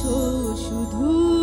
تو شود شود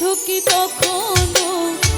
কি তখনো?